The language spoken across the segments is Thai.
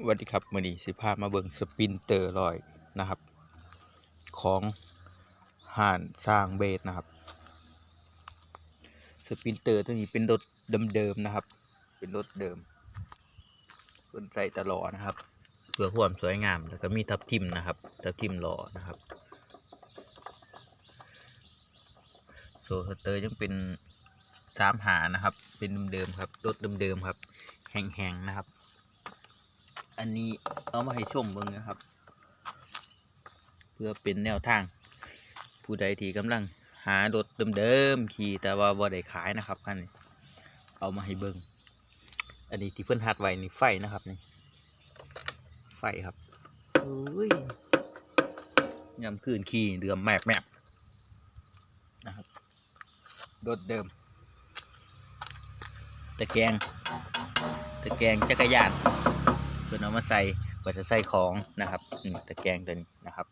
สวัสดีครับมือนี้สิพามาเบิ่งสปินเตอร์ลอยนะครับ ของห่านสร้างเบสนะครับ สปินเตอร์ตัวนี้เป็นรถเดิมๆนะครับ เป็นรถเดิมเพิ่นใส่ตลอดนะครับเพื่อความสวยงามแล้วก็มีทับทิมนะครับทับทิมหล่อนะครับโซสเตอร์ยังเป็นสามหานะครับ เป็นเดิมๆครับรถเดิมๆครับแห้งๆนะครับ อันนี้เอามาให้ชมเบิ่งนะครับ เพื่อเป็นแนวทาง ผู้ใดที่กำลังหารถเดิมๆขี่แต่ว่าบ่ได้ขายนะครับคันนี้เอามาให้เบิ่งอันนี้ที่เพิ่อนหัดไว้นี่ไฟนะครับนี่ไฟครับเอ้ยยำคืนขี่เดือมแมบแมบนะครับรถเดิมตะแกงตะแกงจักรยาน พื่อนเอามาใส่เพื่อจะใส่ของนะครับนี่ตะแกรงตัวนี้นะครับ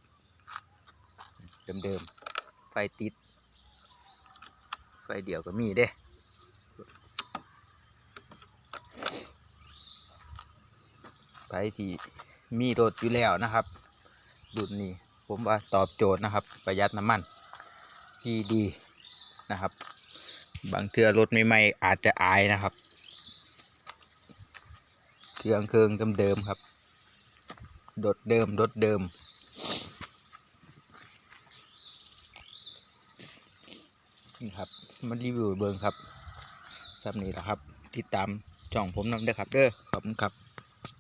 เดิมๆไฟติด ไฟเดี่ยวก็มีเด้ไฟที่มีรถอยู่แล้วนะครับรุ่นนี้ผมว่าตอบโจทย์นะครับ ประหยัดน้ำมันขี่ดีนะครับ บางเทื่อรถใหม่ๆอาจจะอายนะครับ เครื่องเครื่องเดิมๆครับ ดดเดิมดดเดิม นี่ครับมารีวิวเบิงครับซับนี้แหละครับ ติดตามช่องผมนำเด้อครับ เด้อขอบคุณครับ